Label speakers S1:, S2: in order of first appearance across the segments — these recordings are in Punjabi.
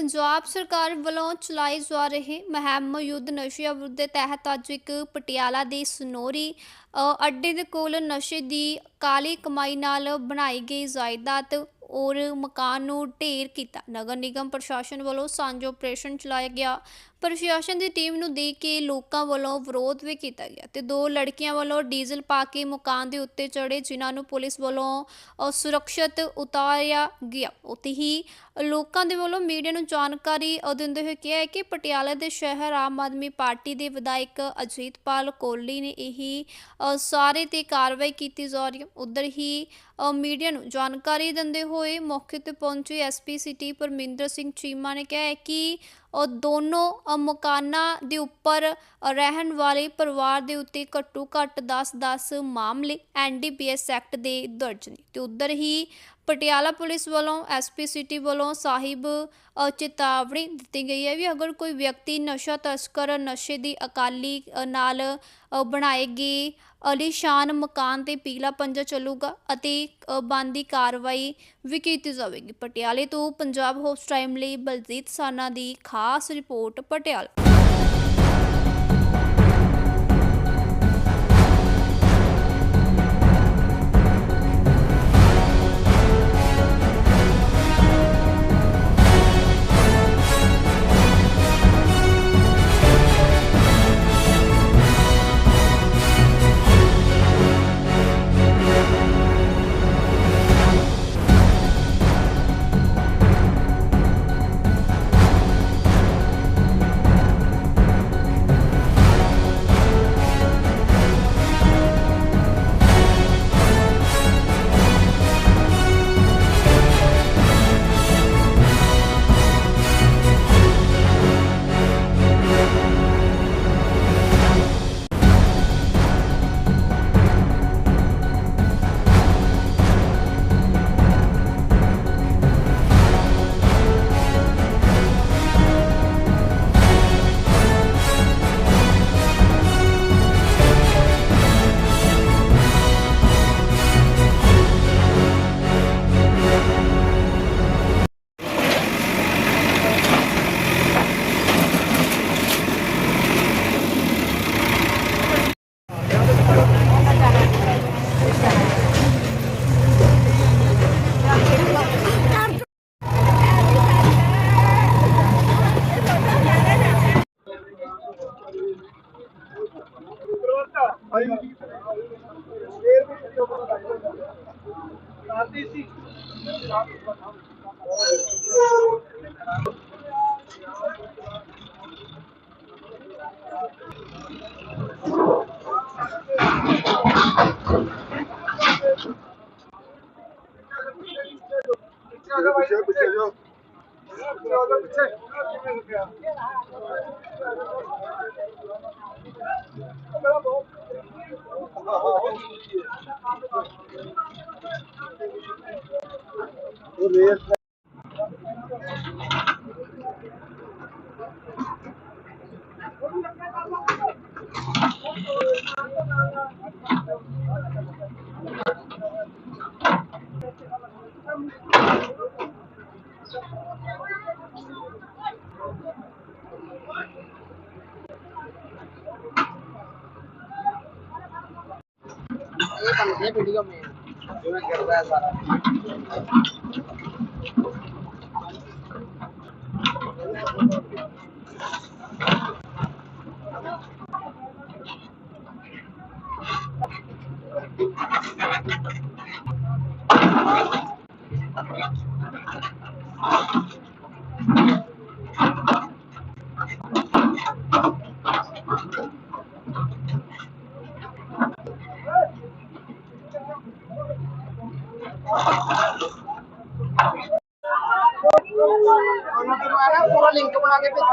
S1: ਪੰਜਾਬ ਸਰਕਾਰ ਵੱਲੋਂ ਚਲਾਏ ਜਾ ਰਹੇ ਮਹਿਮ ਯੁੱਧ ਨਸ਼ਿਆਂ ਵਿਰੁੱਧ ਦੇ ਤਹਿਤ ਅੱਜ ਇੱਕ ਪਟਿਆਲਾ ਦੇ ਸਨੋਰੀ ਅ, ਅੱਡੇ ਦੇ ਕੋਲ ਨਸ਼ੇ ਦੀ ਕਾਲੀ ਕਮਾਈ ਨਾਲ ਬਣਾਈ ਗਈ ਜਾਇਦਾਦ ਔਰ ਮਕਾਨ ਨੂੰ ਢੇਰ ਕੀਤਾ। ਨਗਰ ਨਿਗਮ ਪ੍ਰਸ਼ਾਸਨ ਵੱਲੋਂ ਸਾਂਝਾ ਆਪਰੇਸ਼ਨ ਚਲਾਇਆ ਗਿਆ। ਪ੍ਰਸ਼ਾਸਨ ਦੀ ਟੀਮ ਨੂੰ ਦੇਖ ਕੇ ਲੋਕਾਂ ਵੱਲੋਂ ਵਿਰੋਧ ਵੀ ਕੀਤਾ ਗਿਆ ਤੇ ਦੋ ਲੜਕੀਆਂ ਵੱਲੋਂ ਡੀਜ਼ਲ ਪਾ ਕੇ ਮਕਾਨ ਦੇ ਉੱਤੇ ਚੜੇ ਜਿਨ੍ਹਾਂ ਨੂੰ ਪੁਲਿਸ ਵੱਲੋਂ ਸੁਰੱਖਿਅਤ ਉਤਾਰਿਆ ਗਿਆ। ਉੱਥੇ ਹੀ ਲੋਕਾਂ ਦੇ ਵੱਲੋਂ ਮੀਡੀਆ ਨੂੰ ਜਾਣਕਾਰੀ ਦਿੰਦੇ ਹੋਏ ਕਿਹਾ ਕਿ ਪਟਿਆਲਾ ਦੇ ਸ਼ਹਿਰ ਆਮ ਆਦਮੀ ਪਾਰਟੀ ਦੇ ਵਿਧਾਇਕ ਅਜੀਤਪਾਲ ਕੋਹਲੀ ਨੇ ਇਹੀ ਸਾਰੇ ਤੇ ਕਾਰਵਾਈ ਕੀਤੀ ਜਾ ਰਹੀ ਹੈ। ਉਧਰ ਹੀ ਮੀਡੀਆ ਨੂੰ ਜਾਣਕਾਰੀ ਦਿੰਦੇ ਹੋਏ ਮੌਕੇ ਤੇ ਪਹੁੰਚੇ ਐਸਪੀ ਸਿਟੀ ਪਰਮਿੰਦਰ ਸਿੰਘ ਚੀਮਾ ਨੇ ਕਿਹਾ ਹੈ ਕਿ ਦੋਨੋਂ ਮਕਾਨਾਂ ਦੇ ਉੱਪਰ ਰਹਿਣ ਵਾਲੇ ਪਰਿਵਾਰ ਦੇ ਉੱਤੇ ਘੱਟੋ ਘੱਟ 10-10 ਮਾਮਲੇ ਐਨਡੀਪੀਐਸ ਐਕਟ ਦੇ ਦਰਜ ਨੇ। ਤੇ ਉਧਰ ਹੀ ਪਟਿਆਲਾ ਪੁਲਿਸ ਵੱਲੋਂ ਐਸਪੀ ਸਿਟੀ ਵੱਲੋਂ ਸਾਹਿਬ ਚੇਤਾਵਨੀ ਦਿੱਤੀ ਗਈ ਹੈ ਵੀ ਅਗਰ ਕੋਈ ਵਿਅਕਤੀ ਨਸ਼ਾ ਤਸਕਰ ਨਸ਼ੇ ਦੀ ਅਕਾਲੀ ਨਾਲ ਅ, ਬਣਾਏ ਗਏ ਅਲੀਸ਼ਾਨ ਮਕਾਨ ਤੇ ਪੀਲਾ ਪੰਜਾ ਚੱਲੂਗਾ ਅਤੇ ਅ, ਬਣਦੀ ਕਾਰਵਾਈ ਵੀ ਕੀਤੀ ਜਾਵੇਗੀ। ਪਟਿਆਲੇ ਤੋਂ ਪੰਜਾਬ ਹੋਸਟ ਟਾਈਮ ਲਈ ਬਲਜੀਤ ਸਾਨਾ ਦੀ ਖਾਸ ਰਿਪੋਰਟ ਪਟਿਆਲਾ।
S2: ਪਿੱਛੇ ਪਿੱਛੇ ਜੋ ਪਿੱਛੇ ਉਹ ਰੇਸ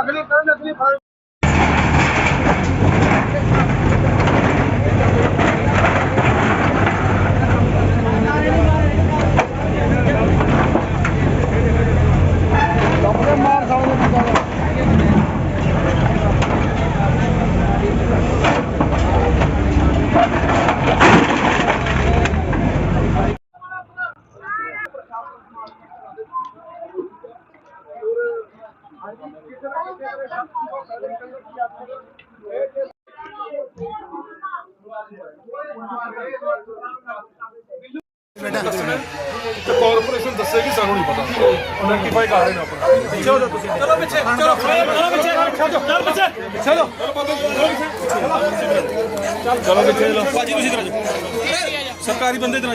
S2: ਅਗਲੀ ਕਰਨ
S3: ਤੇ ਕਾਰਪੋਰੇਸ਼ਨ ਦੱਸੇਗੀ ਸਾਨੂੰ ਨਹੀਂ ਪਤਾ। ਉਹ ਨੈਕਟੀਫਾਈ ਕਰ ਰਹੇ ਨੇ ਆਪਣਾ। ਪਿੱਛੇ ਹੋ ਜਾ ਤੁਸੀਂ। ਚਲੋ ਪਿੱਛੇ ਚਲੋ ਚਲੋ ਪਿੱਛੇ। ਚਲੋ ਪਿੱਛੇ। ਪਿੱਛੇ ਚਲੋ। ਚਲੋ ਪਿੱਛੇ ਚਲੋ। ਭਾਜੀ ਤੁਸੀਂ ਇਧਰ ਸਰਕਾਰੀ ਬੰਦੇ ਇਧਰ ਆ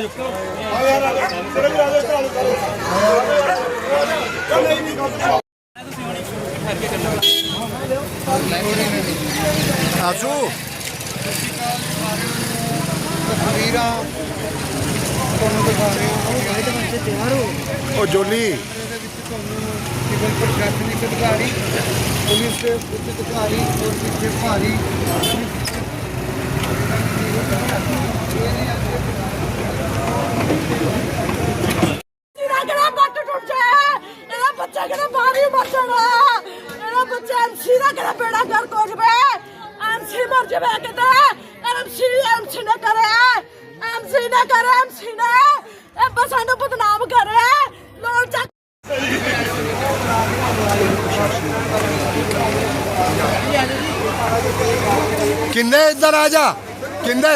S4: ਆਜੂ।
S2: ਤਸਵੀਰਾਂ ਤੁਹਾਨੂੰ ਦਿਖਾ ਰਹੇ ਹਾਂ। ਇਹਦੇ ਵਿੱਚ ਤਿਆਰ ਹੋ
S4: ਉਹ ਜੋਲੀ
S2: ਇਹਦੇ ਵਿੱਚ ਤੁਹਾਨੂੰ ਸਿਵਲ ਪ੍ਰਸ਼ਾਸਨਿਕ ਅਧਿਕਾਰੀ ਪੁਲਿਸ ਦੇ ਉੱਚ ਅਧਿਕਾਰੀ ਔਰ ਪਿੱਛੇ ਭਾਰੀ
S5: ਕਿਹੜਾ ਬੱਟ ਟੁੱਟ ਜਾਏ ਇਹਦਾ ਬੱਚਾ ਕਿਹੜਾ ਬਾਹਰ ਹੀ ਮਰ ਜਾਣਾ? ਇਹਦਾ ਬੱਚਾ ਐਮਸੀ ਦਾ ਕਿਹੜਾ ਬੇੜਾ ਕਰ ਕੋਜ ਵੇ ਐਮਸੀ ਮਰ ਜਾਵੇ ਕਿਤੇ। ਐਮਸੀ ਐਮਸੀ ਨੇ ਕਰੇ ਐਮਸੀ ਨੇ ਕਰੇ ਐਮਸੀ ਨੇ। ਇਹ ਬਸ ਸਾਨੂੰ ਬਦਨਾਮ ਕਰੇ ਲੋਨ ਚੱਕ।
S4: ਕਿੰਨੇ ਇੱਧਰ ਆ ਜਾ? ਕਿੰਨੇ?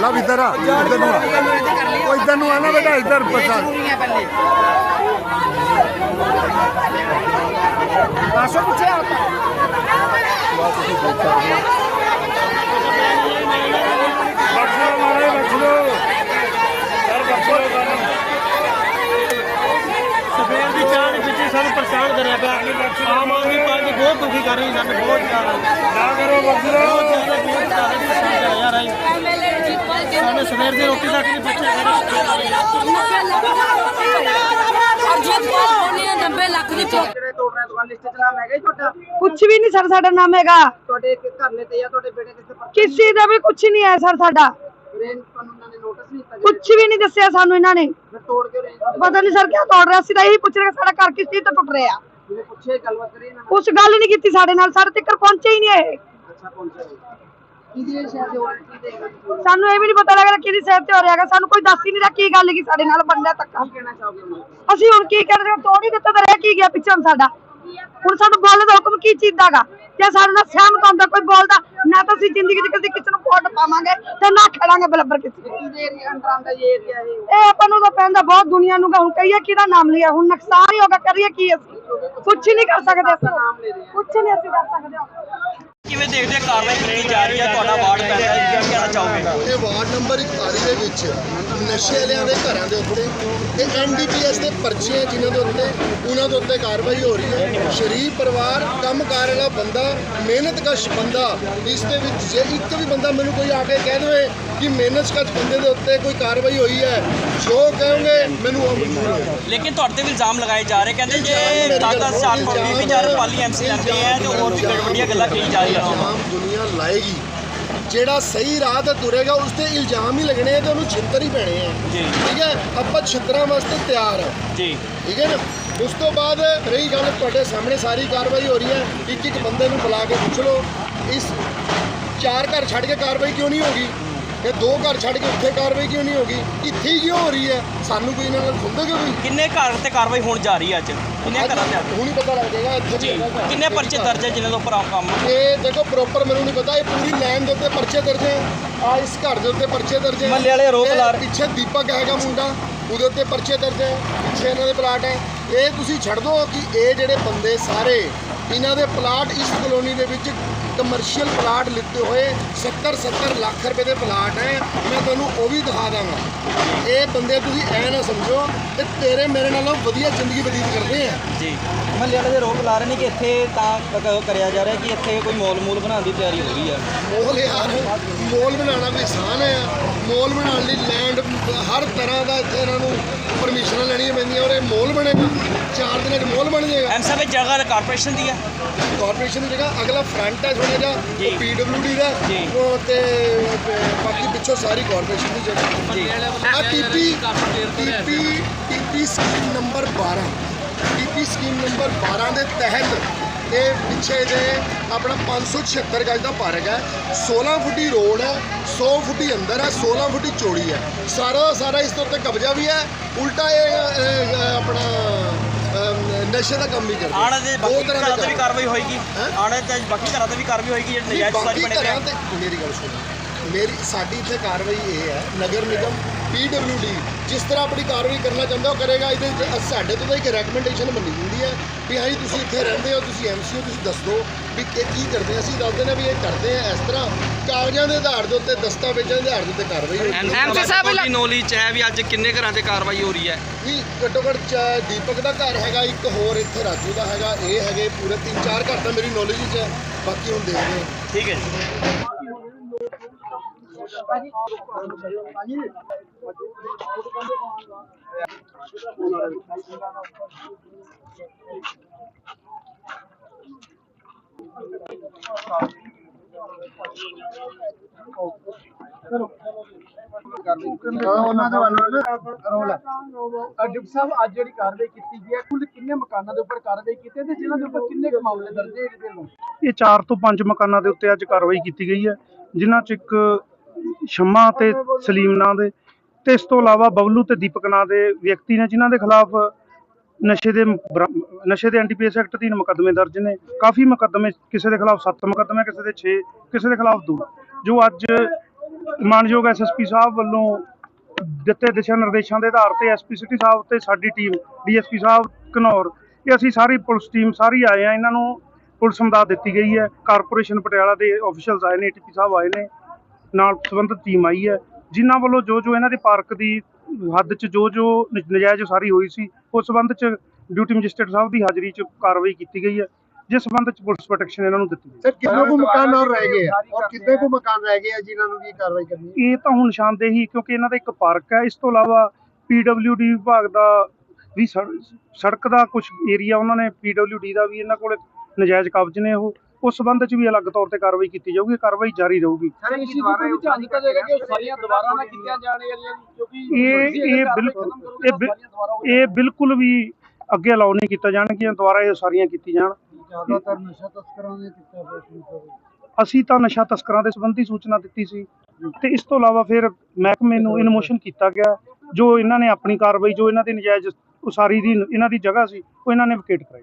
S4: ਲਵ ਇਧਰ ਆ ਇਧਰ ਆ। ਉਹ ਇਧਰ ਆ ਨਾ ਬੇਟਾ ਇਧਰ ਪਛਾਣ
S6: ਆਸੋ ਪੁੱਛੇ ਆਤਾ ਬਖਸ਼ੋ ਮਾਰੇ ਬਖਸ਼ੋ ਸਾਨੂੰ ਪਰੇਸ਼ਾਨ ਕਰਿਆ ਪਿਆ ਆਮ ਆਦਮੀ ਪਾਰਟੀ ਬਹੁਤ ਦੁਖੀ ਕਰ ਰਹੀ ਸਾਨੂੰ ਬਹੁਤ ਜ਼ਿਆਦਾ। ਨਾ ਕਰੋ ਬਖਸ਼ੋ ਬਹੁਤ ਜ਼ਿਆਦਾ ਬਹੁਤ ਜ਼ਿਆਦਾ ਪਰੇਸ਼ਾਨ ਕਰ ਯਾਰ ਆਈ ਸਾਨੂੰ ਸਵੇਰ ਦੀ ਰੋਟੀ ਤੱਕ ਨਹੀਂ ਬੱਚੇ
S5: ਨੱਬੇ ਲੱਖ ਦੀ ਚੌਕ
S7: ਜਿਹੜੇ ਤੋੜ ਰਹੇ ਦੁਕਾਨ ਲਿਸਟ ਚ ਨਾਮ ਹੈਗਾ ਜੀ ਤੁਹਾਡਾ?
S8: ਕੁਛ ਵੀ ਨਹੀਂ ਸਰ ਸਾਡਾ ਨਾਮ ਹੈਗਾ।
S7: ਤੁਹਾਡੇ ਇੱਕ ਘਰ ਨੇ ਤੇ ਜਾਂ ਤੁਹਾਡੇ ਬੇਟੇ ਕਿਸੇ ਪਰ
S8: ਕਿਸੇ ਦਾ ਵੀ ਕੁਛ ਨਹੀਂ ਹੈ ਸਰ ਸਾਡਾ।
S7: ਰੇਂਜ ਤੁਹਾਨੂੰ ਉਹਨਾਂ ਨੇ ਨੋਟਿਸ ਨਹੀਂ ਦਿੱਤਾ
S8: ਕੁਛ ਵੀ ਨਹੀਂ ਦੱਸਿਆ ਸਾਨੂੰ ਇਹਨਾਂ ਨੇ। ਪਤਾ ਨਹੀਂ ਸਰ ਕਿਉਂ ਤੋੜ ਰਿਹਾ ਸੀ ਤਾਂ ਇਹੀ ਪੁੱਛ ਰਹੇ ਸਾਡਾ ਘਰ ਕਿਸ ਚੀਜ਼ ਤੋਂ ਟੁੱਟ ਰਿਹਾ।
S7: ਪੁੱਛੇ ਗੱਲਬਾਤ ਕਰੀ
S8: ਕੁਛ ਗੱਲ ਨਹੀਂ ਕੀਤੀ ਸਾਡੇ ਨਾਲ ਸਾਡੇ ਤੱਕ ਪਹੁੰਚੇ ਹੀ ਨਹੀਂ ਇਹ।
S7: ਨੇ ਅੱਛਾ ਪਹੁੰਚੇ ਕਿਹਦੀ ਇਹ ਸ਼ਾਇਦ ਹੋਰ ਕੀ ਦੇਖਣਾ ਕੀ
S8: ਸਾਨੂੰ ਇਹ ਵੀ ਨਹੀਂ ਪਤਾ ਲੱਗਦਾ ਕਿਹਦੀ ਸਿਹਤ ਤੇ ਹੋ ਰਿਹਾਗਾ ਸਾਨੂੰ ਕੋਈ ਦੱਸ ਹੀ ਨਹੀਂ ਰਿਹਾ ਕੀ ਗੱਲ ਕੀ ਸਾਡੇ ਨਾਲ ਬੰਦਾ
S7: ਕਹਿਣਾ ਚਾਹੋਗੇ ਨੂੰ?
S8: ਅਸੀਂ ਹੁਣ ਕੀ ਕਰਦੇ ਹਾਂ ਤੋੜ ਹੀ ਦਿੱਤਾ ਤਾਂ ਰਹਿ ਕੀ ਗਿਆ ਪਿੱਛੋਂ ਸਾਡਾ। ਹੁਣ ਸਾਨੂੰ ਬੋਲਣ ਦਾ ਹੁਕਮ ਕੀ ਚੀਜ਼ ਦਾਗਾ ਜੇ ਸਾਡੇ ਨਾਲ ਸਹਿਮਤ ਹੁੰਦਾ ਕੋਈ ਬੋਲਦਾ ਨਾ ਤਾਂ ਅਸੀਂ ਜ਼ਿੰਦਗੀ 'ਚ ਕਦੇ ਕਿਸੇ ਨੂੰ ਵੋਟ ਪਾਵਾਂਗੇ ਤੇ ਨਾ ਖੜਾਂਗੇ ਬਲੱਬਰ ਕਿਸੇ
S7: ਆਉਂਦਾ ਇਹ
S8: ਆਪਾਂ ਨੂੰ ਤਾਂ ਪੈਂਦਾ ਬਹੁਤ ਦੁਨੀਆ ਨੂੰ ਹੁਣ ਕਹੀਏ ਕਿਹਦਾ ਨਾਮ ਲਿਆ ਹੁਣ ਨੁਕਸਾਨ ਹੀ ਹੋਗਾ ਕਰੀਏ ਕੀ ਅਸੀਂ? ਕੁਛ ਨਹੀਂ ਕਰ ਸਕਦੇ ਅਸੀਂ। ਕੁਛ ਨਹੀਂ ਅਸੀਂ ਕਰ ਸਕਦੇ।
S3: ਕਿਵੇਂ ਦੇਖਦੇ ਹੋ ਕਾਰਵਾਈ ਕੀਤੀ ਜਾ ਰਹੀ ਹੈ? ਤੁਹਾਡਾ ਵਾਰਡ ਪੈਂਦਾ ਹੈ ਕੀ ਕਹਿਣਾ ਚਾਹੋਗੇ?
S4: ਇਹ ਵਾਰਡ ਨੰਬਰ 41 ਦੇ ਵਿੱਚ ਨਸ਼ੇ ਵਾਲਿਆਂ ਦੇ ਘਰਾਂ ਦੇ ਉੱਤੇ ਤੇ ਐਨਡੀਪੀਐਸ ਦੇ ਪਰਚੇ ਆ ਜਿਨ੍ਹਾਂ ਦੇ ਉੱਤੇ ਉਹਨਾਂ ਦੇ ਉੱਤੇ ਕਾਰਵਾਈ ਹੋ ਰਹੀ ਹੈ। ਸ਼ਰੀਫ ਪਰਿਵਾਰ ਕੰਮਕਾਰ ਵਾਲਾ ਬੰਦਾ ਮਿਹਨਤਕਸ਼ ਬੰਦਾ ਇਸ ਦੇ ਵਿੱਚ ਜੇ ਇੱਕ ਵੀ ਬੰਦਾ ਮੈਨੂੰ ਕੋਈ ਆ ਕੇ ਕਹਿ ਦੇਵੇ ਕਿ ਮਿਹਨਤਕਸ਼ ਬੰਦੇ ਦੇ ਉੱਤੇ ਕੋਈ ਕਾਰਵਾਈ ਹੋਈ ਹੈ ਜੋ ਕਹੋਗੇ ਮੈਨੂੰ ਉਹ ਮਨਜ਼ੂਰ ਹੈ
S3: ਲੇਕਿਨ ਤੁਹਾਡੇ ਤੇ ਵੀ ਇਲਜ਼ਾਮ ਲਗਾਏ ਜਾ ਰਹੇ ਕਹਿੰਦੇ ਜੇ 10 ਸਾਲ ਵੀ ਚਾਰ ਪਾਲੀ ਐਮਸੀ ਲੈਂਦੇ ਆ ਤੇ ਹੋਰ ਵੀ ਵੱਡੀਆਂ ਗੱਲਾਂ ਕਹੀ ਜਾ
S4: ਇਲਜ਼ਾਮ ਦੁਨੀਆ ਲਾਏਗੀ। ਜਿਹੜਾ ਸਹੀ ਰਾਹ ਤੇ ਤੁਰੇਗਾ ਉਸ ਤੇ ਇਲਜ਼ਾਮ ਹੀ ਲੱਗਣੇ ਆ ਤੇ ਉਹਨੂੰ ਛਿੱਤਰ ਹੀ ਪੈਣੇ ਆ। ਠੀਕ ਹੈ? ਆਪਾਂ ਛਿੱਤਰਾਂ ਵਾਸਤੇ ਤਿਆਰ ਆ।
S3: ਜੀ।
S4: ਠੀਕ ਹੈ ਨਾ? ਉਸ ਤੋਂ ਬਾਅਦ ਰਹੀ ਗੱਲ ਤੁਹਾਡੇ ਸਾਹਮਣੇ ਸਾਰੀ ਕਾਰਵਾਈ ਹੋ ਰਹੀ ਹੈ। ਇੱਕ ਇੱਕ ਬੰਦੇ ਨੂੰ ਬੁਲਾ ਕੇ ਪੁੱਛ ਲਓ। ਇਸ ਚਾਰ ਘਰ ਛੱਡ ਕੇ ਕਾਰਵਾਈ ਕਿਉਂ ਨਹੀਂ ਹੋਗੀ ਇਹ ਦੋ ਘਰ ਛੱਡ ਕੇ ਉੱਥੇ ਕਾਰਵਾਈ ਕਿਉਂ ਨਹੀਂ ਹੋਗੀ ਇੱਥੇ ਹੀ ਕਿਉਂ ਹੋ ਰਹੀ ਹੈ? ਸਾਨੂੰ ਕੋਈ ਨਾਲ ਸੁਣਦੇ ਕੋਈ
S3: ਕਿੰਨੇ ਘਰ ਤੇ ਕਾਰਵਾਈ ਹੋਣ ਜਾ ਰਹੀ ਹੈ ਅੱਜ? ਕਿੰਨੇ ਘਰਾਂ ਤੇ
S4: ਹੁਣ ਹੀ ਪਤਾ ਲੱਗ ਜਾਏਗਾ ਇੱਥੇ
S3: ਜੀ
S4: ਵੀ ਹੈਗਾ ਘਰ।
S3: ਕਿੰਨੇ ਪਰਚੇ ਦਰਜ ਹੈ ਜਿਨ੍ਹਾਂ ਦੇ ਉੱਪਰ ਆਮ ਕੰਮ
S4: ਇਹ ਦੇਖੋ ਪ੍ਰੋਪਰ ਮੈਨੂੰ ਨਹੀਂ ਪਤਾ ਇਹ ਪੂਰੀ ਲਾਈਨ ਦੇ ਉੱਤੇ ਪਰਚੇ ਦਰਜ ਹੈ। ਆ ਇਸ ਘਰ ਦੇ ਉੱਤੇ ਪਰਚੇ ਦਰਜ ਹੈ।
S3: ਮਹੱਲੇ ਵਾਲੇ ਆਰੋਪ
S4: ਇਹ
S3: ਲਾ ਰਹੇ।
S4: ਪਿੱਛੇ ਦੀਪਕ ਹੈਗਾ ਮੁੰਡਾ ਉਹਦੇ ਉੱਤੇ ਪਰਚੇ ਦਰਜ ਹੈ ਪਿੱਛੇ ਇਹਨਾਂ ਦੇ ਪਲਾਟ ਹੈ। ਇਹ ਤੁਸੀਂ ਛੱਡ ਦਿਓ ਕਿ ਇਹ ਜਿਹੜੇ ਬੰਦੇ ਸਾਰੇ ਇਹਨਾਂ ਦੇ ਪਲਾਟ ਇਸ ਕਲੋਨੀ ਦੇ ਵਿੱਚ ਕਮਰਸ਼ੀਅਲ ਪਲਾਟ ਲਿੱਤੇ ਹੋਏ 70 70 ਲੱਖ ਰੁਪਏ ਦੇ ਪਲਾਟ ਹੈ। ਮੈਂ ਤੁਹਾਨੂੰ ਉਹ ਵੀ ਦਿਖਾ ਦਾਂਗਾ। ਇਹ ਬੰਦੇ ਤੁਸੀਂ ਐ ਨਾ ਸਮਝੋ ਕਿ ਤੇਰੇ ਮੇਰੇ ਨਾਲੋਂ ਵਧੀਆ ਜ਼ਿੰਦਗੀ ਬਤੀਤ ਕਰਦੇ ਆ।
S3: ਜੀ।
S7: ਮਹੱਲੇ ਵਾਲੇ ਦੇ ਆਰੋਪ ਲਾ ਰਹੇ ਨੇ ਕਿ ਇੱਥੇ ਤਾਂ ਕਰਿਆ ਜਾ ਰਿਹਾ ਕਿ ਇੱਥੇ ਕੋਈ ਮੌਲ ਮੂਲ ਬਣਾਉਣ ਦੀ ਤਿਆਰੀ ਹੋ ਰਹੀ ਹੈ
S4: ਮੋਲ ਯਾਰ ਮੋਲ ਬਣਾਉਣਾ ਕੋਈ ਆਸਾਨ ਹੈ। ਮੋਲ ਬਣਾਉਣ ਲਈ ਲੈਂਡ ਹਰ ਤਰ੍ਹਾਂ ਦਾ ਇੱਥੇ ਇਹਨਾਂ ਨੂੰ ਪਰਮਿਸ਼ਨਾਂ ਲੈਣੀਆਂ ਪੈਂਦੀਆਂ ਔਰ ਇਹ ਮੋਲ ਬਣੇਗਾ। ਚਾਰ ਦਿਨਾਂ 'ਚ ਮੋਲ ਬਣ ਜਾਏਗਾ।
S3: ਐਮ ਸਾਹਿਬ ਇਹ ਜਗ੍ਹਾ ਕਾਰਪੋਰੇਸ਼ਨ ਦੀ ਹੈ
S4: ਕਾਰਪੋਰੇਸ਼ਨ ਦੀ ਜਗ੍ਹਾ ਅਗਲਾ ਫਰੰਟ ਹੈ ਥੋੜਾ ਜਿਹਾ
S3: ਜੀ।
S4: ਉਹ ਪੀਡਬਲਯੂਡੀ ਦਾ। ਉਹ ਤੇ ਤੇ ਬਾਕੀ ਪਿੱਛੋਂ ਸਾਰੀ ਕਾਰਪੋਰੇਸ਼ਨ ਦੀ ਜਗ੍ਹਾ।
S3: ਜੀ।
S4: ਆ TP TP TP scheme number 12 TP scheme number 12 ਦੇ ਤਹਿਤ ਇਹ ਪਿੱਛੇ ਜੇ ਆਪਣਾ 576 ਗਜ ਦਾ ਪਾਰਕ ਹੈ। 16 ਫੁੱਟੀ ਰੋਡ ਹੈ 100 ਫੁੱਟੀ ਅੰਦਰ ਹੈ 16 ਫੁੱਟੀ ਚੌੜੀ ਹੈ। ਸਾਰਾ ਦਾ ਸਾਰਾ ਇਸ ਦੇ ਉੱਤੇ ਕਬਜ਼ਾ ਵੀ ਹੈ। ਉਲਟਾ ਇਹ ਆਪਣਾ ਨਸ਼ੇ ਦਾ ਕੰਮ ਵੀ ਕਰਦਾ
S3: ਆਣ ਦੇ ਬਾਕੀ ਘਰਾਂ
S4: ਦੇ
S3: ਤੇ ਵੀ। ਕਾਰਵਾਈ ਹੋਏਗੀ? ਆਣ ਤੇ ਬਾਕੀ ਘਰਾਂ ਤੇ ਵੀ ਕਾਰਵਾਈ ਹੋਏਗੀ ਜਿਹੜੇ ਨਜਾਇਜ਼ ਸਾਰੀ ਬਣੇ ਪਏ
S4: ਮੇਰੀ ਗੱਲ ਸੁਣੋ ਮੇਰੀ ਸਾਡੀ ਇੱਥੇ ਕਾਰਵਾਈ ਇਹ ਹੈ ਨਗਰ ਨਿਗਮ ਪੀਡਬਲਯੂਡੀ ਜਿਸ ਤਰ੍ਹਾਂ ਆਪਣੀ ਕਾਰਵਾਈ ਕਰਨਾ ਚਾਹੁੰਦਾ ਉਹ ਕਰੇਗਾ ਇਹਦੇ ਵਿੱਚ ਸਾਡੇ ਤੋਂ ਤਾਂ ਇੱਕ ਰეკਮੈਂਡੇਸ਼ਨ ਬਣੀ ਹੁੰਦੀ ਹੈ ਵੀ ਹਾਂਜੀ ਤੁਸੀਂ ਇੱਥੇ ਰਹਿੰਦੇ ਹੋ ਤੁਸੀਂ ਐਮਸੀਓ ਤੁਸੀਂ ਦੱਸ ਦਿਓ ਵੀ ਇਹ ਕੀ ਕਰਦੇ ਆ ਅਸੀਂ ਦੱਸਦੇ ਨੇ ਵੀ ਇਹ ਕਰਦੇ ਆ ਇਸ ਤਰ੍ਹਾਂ ਕਾਗਜ਼ਾਂ ਦੇ ਆਧਾਰ ਦੇ ਉੱਤੇ ਦਸਤਾਵੇਜ਼ਾਂ ਦੇ ਆਧਾਰ ਦੇ ਉੱਤੇ ਕਾਰਵਾਈ ਹੋਈ।
S3: ਐਮਸੀ ਸਾਹਿਬ ਦੀ ਨੌਲੇਜ ਹੈ ਵੀ ਅੱਜ ਕਿੰਨੇ ਘਰਾਂ ਤੇ ਕਾਰਵਾਈ ਹੋ ਰਹੀ ਹੈ?
S4: ਨਹੀਂ ਘੱਟੋ ਘੱਟ ਚ- ਦੀਪਕ ਦਾ ਘਰ ਹੈਗਾ ਇੱਕ ਹੋਰ ਇੱਥੇ ਰਾਜੂ ਦਾ ਹੈਗਾ ਇਹ ਹੈਗੇ ਪੂਰੇ ਤਿੰਨ ਚਾਰ ਘਰ ਤਾਂ ਮੇਰੀ ਨੌਲੇਜ ਵਿੱਚ ਹੈ ਬਾਕੀ ਹੁਣ ਦੇਖਦੇ ਹਾਂ।
S3: ਠੀਕ ਹੈ ਜੀ।
S2: ਉਹਨਾਂ ਦੇ ਵੱਲੋਂ ਰੋਲ ਹੈ ਸਾਹਿਬ, ਅੱਜ ਜਿਹੜੀ ਕਾਰਵਾਈ ਕੀਤੀ ਗਈ ਹੈ, ਕੁੱਲ ਕਿੰਨੇ ਮਕਾਨਾਂ ਦੇ ਉੱਪਰ ਕਾਰਵਾਈ ਕੀਤੀ ਤੇ ਜਿਨ੍ਹਾਂ ਦੇ ਉੱਪਰ ਕਿੰਨੇ ਕੁ ਮਾਮਲੇ ਦਰਜ ਹੈ ਇਹਦੇ ਵੱਲੋਂ
S9: ਇਹ 4 ਤੋਂ 5 ਮਕਾਨਾਂ ਦੇ ਉੱਤੇ ਅੱਜ ਕਾਰਵਾਈ ਕੀਤੀ ਗਈ ਹੈ, ਜਿਨ੍ਹਾਂ 'ਚ ਇੱਕ ਸ਼ਮਾ ਤੇ ਸਲੀਮ ਨਾਂ ਦੇ। ਤੇ ਇਸ ਤੋਂ ਇਲਾਵਾ ਬਬਲੂ ਤੇ ਦੀਪਕ ਨਾਂ ਦੇ ਵਿਅਕਤੀ ਨੇ, ਜਿਨ੍ਹਾਂ ਦੇ ਖਿਲਾਫ ਨਸ਼ੇ ਦੇ ਬਰਾ- ਨਸ਼ੇ ਦੇ ਐਨਡੀਪੀਐਸ ਐਕਟ ਅਧੀਨ ਮੁਕੱਦਮੇ ਦਰਜ ਨੇ। ਕਾਫੀ ਮੁਕੱਦਮੇ, ਕਿਸੇ ਦੇ ਖਿਲਾਫ 7 ਮੁਕੱਦਮੇ, ਕਿਸੇ ਦੇ 6 ਕਿਸੇ ਦੇ ਖਿਲਾਫ 2 ਜੋ ਅੱਜ ਮਾਨਯੋਗ ਐਸਐਸਪੀ ਸਾਹਿਬ ਵੱਲੋਂ ਦਿੱਤੇ ਦਿਸ਼ਾ ਨਿਰਦੇਸ਼ਾਂ ਦੇ ਆਧਾਰ ਤੇ ਐਸਪੀ ਸਿਟੀ ਸਾਹਿਬ ਤੇ ਸਾਡੀ ਟੀਮ ਡੀਐਸਪੀ ਸਾਹਿਬ, ਘਨੌਰ, ਇਹ ਅਸੀਂ ਸਾਰੀ ਪੁਲਿਸ ਟੀਮ ਸਾਰੀ ਆਏ ਆ। ਇਹਨਾਂ ਨੂੰ ਪੁਲਿਸ ਮਦਦ ਦਿੱਤੀ ਗਈ ਹੈ। ਕਾਰਪੋਰੇਸ਼ਨ ਪਟਿਆਲਾ ਦੇ ਆਫੀਸ਼ੀਅਲਸ ਆਏ ਨੇ ਏਟੀਪੀ ਸਾਹਿਬ ਆਏ ਨੇ। ਨਾਲ ਸੰਬੰਧਿਤ ਟੀਮ ਆਈ ਹੈ। ਜਿਨ੍ਹਾਂ ਵੱਲੋਂ ਜੋ ਜੋ ਇਹਨਾਂ ਦੇ ਪਾਰਕ ਦੀ ਹੱਦ 'ਚ ਜੋ ਜੋ ਨਜਾਇਜ਼ ਉਸਾਰੀ ਹੋਈ ਸੀ ਉਸ ਸੰਬੰਧ 'ਚ ਡਿਊਟੀ ਮੈਜਿਸਟਰੇਟ ਸਾਹਿਬ ਦੀ ਹਾਜ਼ਰੀ 'ਚ ਕਾਰਵਾਈ ਕੀਤੀ ਗਈ ਹੈ। ਜਿਸ ਸੰਬੰਧ 'ਚ ਪੁਲਿਸ ਪ੍ਰੋਟੈਕਸ਼ਨ ਇਹਨਾਂ ਨੂੰ ਦਿੱਤੀ ਗਈ
S2: ਸਰ ਕਿੰਨੇ ਕੁ ਮਕਾਨ ਹੋਰ ਰਹਿ ਗਏ ਆ? ਔਰ ਕਿੰਨੇ ਕੁ ਮਕਾਨ ਰਹਿ ਗਏ ਆ ਜਿਨ੍ਹਾਂ ਨੂੰ ਵੀ ਕਾਰਵਾਈ ਕਰਨੀ ਹੈ?
S9: ਇਹ ਤਾਂ ਹੁਣ ਨਿਸ਼ਾਨਦੇਹੀ ਕਿਉਂਕਿ ਇਹਨਾਂ ਦਾ ਇੱਕ ਪਾਰਕ ਹੈ। ਇਸ ਤੋਂ ਇਲਾਵਾ ਪੀਡਬਲਯੂਡੀ ਵਿਭਾਗ ਦਾ ਵੀ ਸੜ- ਸੜਕ ਦਾ ਕੁਝ ਏਰੀਆ ਉਹਨਾਂ ਨੇ ਪੀਡਬਲਯੂਡੀ ਦਾ ਵੀ ਇਹਨਾਂ ਕੋਲ ਨਜਾਇਜ਼ ਕਬਜ਼ ਨੇ ਉਹ। ਉਸ ਸੰਬੰਧ 'ਚ ਵੀ ਅਲੱਗ ਤੌਰ ਤੇ ਕਾਰਵਾਈ ਕੀਤੀ ਜਾਊਗੀ ਕਾਰਵਾਈ ਜਾਰੀ ਰਹੂਗੀ।
S2: ਸਰ ਇਸ ਚੀਜ਼ ਨੂੰ ਵੀ ਧਿਆਨ ਦਿੱਤਾ ਜਾਏਗਾ ਕਿ ਉਹ ਸਾਰੀਆਂ ਦੁਬਾਰਾ ਨਾ ਕੀਤੀਆਂ ਜਾਣ ਵਾਲੀਆਂ ਕਿਉਂਕਿ
S9: ਇਹ ਇਹ ਬਿਲਕੁਲ ਇਹ ਬਿਲਕੁਲ ਵੀ ਅੱਗੇ ਅਲਾਉ ਨਹੀਂ ਕੀਤਾ ਜਾਣਗੀਆਂ ਦੁਬਾਰਾ ਇਹ ਸਾਰੀਆਂ ਕੀਤੀ ਜਾਣ।
S2: ਜ਼ਿਆਦਾਤਰ ਨਸ਼ਾ ਤਸਕਰਾਂ ਨੇ ਕੀਤਾ ਹੋਇਆ ਸੀ
S9: ਅਸੀਂ ਤਾਂ ਨਸ਼ਾ ਤਸਕਰਾਂ ਦੇ ਸੰਬੰਧੀ ਸੂਚਨਾ ਦਿੱਤੀ ਸੀ ਤੇ ਇਸ ਤੋਂ ਇਲਾਵਾ ਫਿਰ ਮਹਿਕਮੇ ਨੂੰ ਇਨਮੋਸ਼ਨ ਕੀਤਾ ਗਿਆ। ਜੋ ਇਹਨਾਂ ਨੇ ਆਪਣੀ ਕਾਰਵਾਈ ਜੋ ਇਹਨਾਂ ਦੀ ਨਜਾਇਜ਼ ਉਸਾਰੀ ਦੀ ਇਹਨਾਂ ਦੀ ਜਗ੍ਹਾ ਸੀ ਉਹ ਇਹਨਾਂ ਨੇ ਵਿਕੇਟ ਕਰਾਈ।